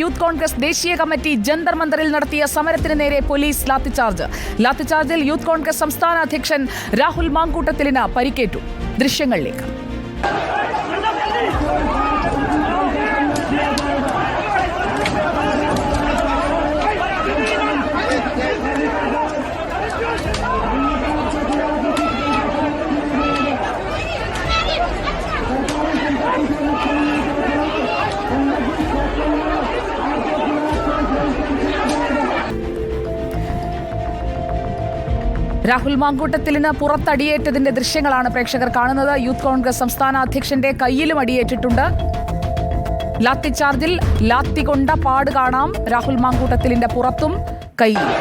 Youth Congress ദേശീയ committee Jantar മന്ദറിൽ നടത്തിയ സമരത്തിന് നേരെ പോലീസ് ലാത്തിച്ചാർജ് ലാത്തിച്ചാർജിൽ യൂത്ത് കോൺഗ്രസ് സംസ്ഥാന അധ്യക്ഷൻ രാഹുൽ മാങ്കൂട്ടത്തിലിന് പരിക്കേറ്റു. ദൃശ്യങ്ങളിലേക്ക്. രാഹുൽ മാങ്കൂട്ടത്തിലിന് പുറത്തടിയേറ്റതിന്റെ ദൃശ്യങ്ങളാണ് പ്രേക്ഷകർ കാണുന്നത്. യൂത്ത് കോൺഗ്രസ് സംസ്ഥാന അധ്യക്ഷന്റെ കയ്യിലും അടിയേറ്റിട്ടുണ്ട്. ലാത്തിച്ചാർജിൽ ലാത്തി കൊണ്ട പാട് കാണാം. രാഹുൽ മാങ്കൂട്ടത്തിലിന്റെ പുറത്തും കയ്യിലും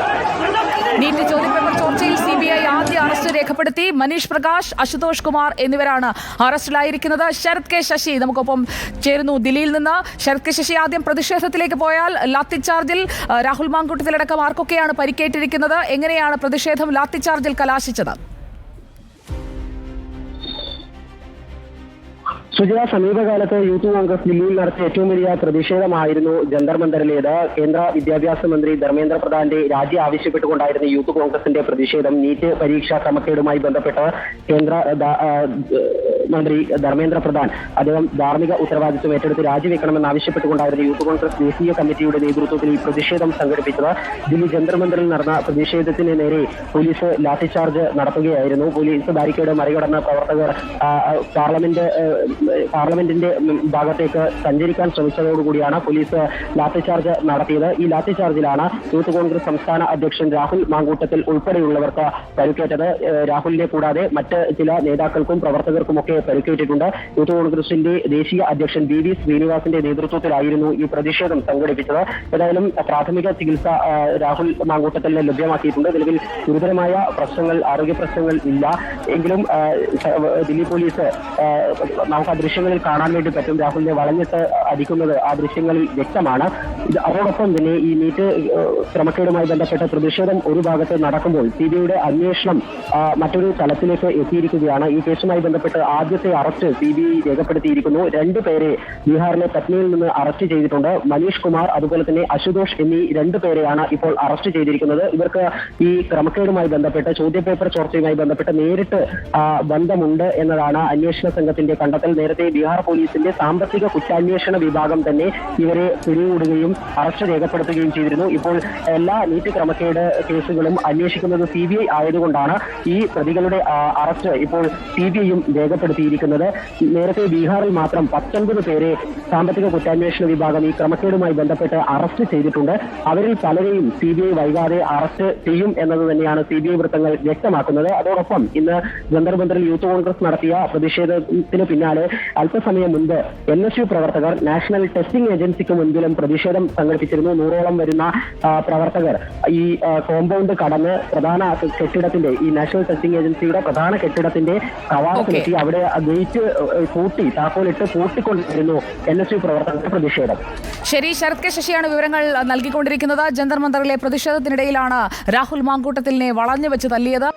നീറ്റ് ചോദ്യപേപ്പർ ചോർച്ചയിൽ സി ബി ഐ ആദ്യ അറസ്റ്റ് രേഖപ്പെടുത്തി മനീഷ് പ്രകാശ് അശുതോഷ് കുമാർ എന്നിവരാണ് അറസ്റ്റിലായിരിക്കുന്നത്. ശരത് കെ ശശി നമുക്കൊപ്പം ചേരുന്നു ദില്ലിയിൽ നിന്ന്. ശരത് കെ ശശി ആദ്യം പ്രതിഷേധത്തിലേക്ക് പോയാൽ ലാത്തി ചാർജിൽ രാഹുൽ മാങ്കൂട്ടത്തിലടക്കം ആർക്കൊക്കെയാണ് പരിക്കേറ്റിരിക്കുന്നത്? എങ്ങനെയാണ് പ്രതിഷേധം ലാത്തിച്ചാർജിൽ കലാശിച്ചത്? സുജയ സമീപകാലത്ത് യൂത്ത് കോൺഗ്രസ് ദില്ലിയിൽ നടത്തിയ ഏറ്റവും വലിയ പ്രതിഷേധമായിരുന്നു ജന്തർ മന്ദറിലേത്. കേന്ദ്ര വിദ്യാഭ്യാസ മന്ത്രി ധർമ്മേന്ദ്ര പ്രധാന്റെ രാജി ആവശ്യപ്പെട്ടുകൊണ്ടായിരുന്നു യൂത്ത് കോൺഗ്രസിന്റെ പ്രതിഷേധം. നീറ്റ് പരീക്ഷാ ക്രമക്കേടുമായി ബന്ധപ്പെട്ട് കേന്ദ്ര മന്ത്രി ധർമ്മേന്ദ്ര പ്രധാൻ അദ്ദേഹം ധാർമ്മിക ഉത്തരവാദിത്വം ഏറ്റെടുത്ത് രാജിവെക്കണമെന്ന് ആവശ്യപ്പെട്ടുകൊണ്ടായിരുന്നു യൂത്ത് കോൺഗ്രസ് ദേശീയ കമ്മിറ്റിയുടെ നേതൃത്വത്തിൽ ഈ പ്രതിഷേധം സംഘടിപ്പിച്ചത്. ദില്ലി ജന്തർ നടന്ന പ്രതിഷേധത്തിന് നേരെ പോലീസ് ലാത്തിചാർജ് നടത്തുകയായിരുന്നു. പോലീസ് ബാരിക്കേഡ് മറികടന്ന പ്രവർത്തകർ പാർലമെന്റ് പാർലമെന്റിന്റെ ഭാഗത്തേക്ക് സഞ്ചരിക്കാൻ ശ്രമിച്ചതോടുകൂടിയാണ് പോലീസ് ലാത്തിചാർജ് നടത്തിയത്. ഈ ലാത്തിചാർജിലാണ് യൂത്ത് കോൺഗ്രസ് സംസ്ഥാന അധ്യക്ഷൻ രാഹുൽ മാങ്കൂട്ടത്തിൽ ഉൾപ്പെടെയുള്ളവർക്ക് പരിക്കേറ്റത്. രാഹുലിനെ കൂടാതെ മറ്റ് ചില നേതാക്കൾക്കും പ്രവർത്തകർക്കുമൊക്കെ പരുക്കേറ്റിട്ടുണ്ട്. യൂത്ത് കോൺഗ്രസിന്റെ ദേശീയ അധ്യക്ഷൻ ബി വി ശ്രീനിവാസിന്റെ നേതൃത്വത്തിലായിരുന്നു ഈ പ്രതിഷേധം സംഘടിപ്പിച്ചത്. ഏതായാലും പ്രാഥമിക ചികിത്സ രാഹുൽ മാങ്കൂട്ടത്തിൽ ലഭ്യമാക്കിയിട്ടുണ്ട്. നിലവിൽ ഗുരുതരമായ പ്രശ്നങ്ങൾ ആരോഗ്യ പ്രശ്നങ്ങൾ ഇല്ല. എങ്കിലും ദില്ലി പോലീസ് നമുക്ക് ആ ദൃശ്യങ്ങളിൽ കാണാൻ വേണ്ടി പറ്റും. രാഹുലിനെ വളഞ്ഞിട്ട് അടിക്കുന്നത് ആ ദൃശ്യങ്ങളിൽ വ്യക്തമാണ്. അതോടൊപ്പം തന്നെ ഈ നീറ്റ് ക്രമക്കേടുമായി ബന്ധപ്പെട്ട പ്രതിഷേധം ഒരു ഭാഗത്ത് നടക്കുമ്പോൾ സി ബിയുടെ അന്വേഷണം മറ്റൊരു തലത്തിലേക്ക് എത്തിയിരിക്കുകയാണ്. ഈ കേസുമായി ബന്ധപ്പെട്ട് ആദ്യത്തെ അറസ്റ്റ് സി ബി ഐ രേഖപ്പെടുത്തിയിരിക്കുന്നു. രണ്ടു പേരെ ബീഹാറിലെ പത്നിയിൽ നിന്ന് അറസ്റ്റ് ചെയ്തിട്ടുണ്ട്. മനീഷ് കുമാർ അതുപോലെ തന്നെ അശുതോഷ് എന്നീ രണ്ടു പേരെയാണ് ഇപ്പോൾ അറസ്റ്റ് ചെയ്തിരിക്കുന്നത്. ഇവർക്ക് ഈ ക്രമക്കേടുമായി ബന്ധപ്പെട്ട് ചോദ്യപേപ്പർ ചോർച്ചയുമായി ബന്ധപ്പെട്ട് നേരിട്ട് ബന്ധമുണ്ട് എന്നതാണ് അന്വേഷണ സംഘത്തിന്റെ കണ്ടെത്തൽ. നേരത്തെ ബീഹാർ പോലീസിന്റെ സാമ്പത്തിക കുറ്റാന്വേഷണ വിഭാഗം തന്നെ ഇവരെ പിടികൂടുകയും അറസ്റ്റ് രേഖപ്പെടുത്തുകയും ചെയ്തിരുന്നു. ഇപ്പോൾ എല്ലാ നീറ്റ് ക്രമക്കേട് കേസുകളും അന്വേഷിക്കുന്നത് സി ആയതുകൊണ്ടാണ് ഈ പ്രതികളുടെ അറസ്റ്റ് ഇപ്പോൾ സി ബി ഐയും രേഖപ്പെടുത്തിയിരിക്കുന്നത് നേരത്തെ ബീഹാറിൽ മാത്രം പത്തൊൻപത് പേരെ സാമ്പത്തിക കുറ്റാന്വേഷണ വിഭാഗം ഈ ക്രമക്കേടുമായി ബന്ധപ്പെട്ട് അറസ്റ്റ് ചെയ്തിട്ടുണ്ട്. അവരിൽ പലരെയും സി ബി ഐ വൈകാതെ അറസ്റ്റ് ചെയ്യും എന്നത് തന്നെയാണ് സി ബി ഐ വൃത്തങ്ങൾ വ്യക്തമാക്കുന്നത്. അതോടൊപ്പം ഇന്ന് ഗന്ധർബന്ധറിൽ യൂത്ത് കോൺഗ്രസ് നടത്തിയ പ്രതിഷേധത്തിന് പിന്നാലെ അല്പസമയം മുൻപ് എൻ എസ് യു പ്രവർത്തകർ നാഷണൽ ടെസ്റ്റിംഗ് ഏജൻസിക്ക് മുൻപിലും പ്രതിഷേധം സംഘടിപ്പിച്ചിരുന്നു. നൂറോളം വരുന്ന പ്രവർത്തകർ ഈ കോമ്പൗണ്ട് കടന്ന് പ്രധാന കെട്ടിടത്തിന്റെ ഈ നാഷണൽ ടെസ്റ്റിംഗ് ഏജൻസിയുടെ പ്രധാന കെട്ടിടത്തിന്റെ കവാടത്തിലെത്തി. അവിടെ ഗേറ്റ് പൂട്ടി താക്കോലിട്ട് പൂട്ടിക്കൊണ്ടിരുന്നു എൻ എസ് യു പ്രവർത്തകരുടെ പ്രതിഷേധം. ശരി ശരത് കെ ശശിയാണ് വിവരങ്ങൾ നൽകിക്കൊണ്ടിരിക്കുന്നത്. ജന്തർ മന്ദറിലെ പ്രതിഷേധത്തിനിടയിലാണ് രാഹുൽ മാങ്കൂട്ടത്തിലിനെ വളഞ്ഞു വെച്ച് തല്ലിയത്.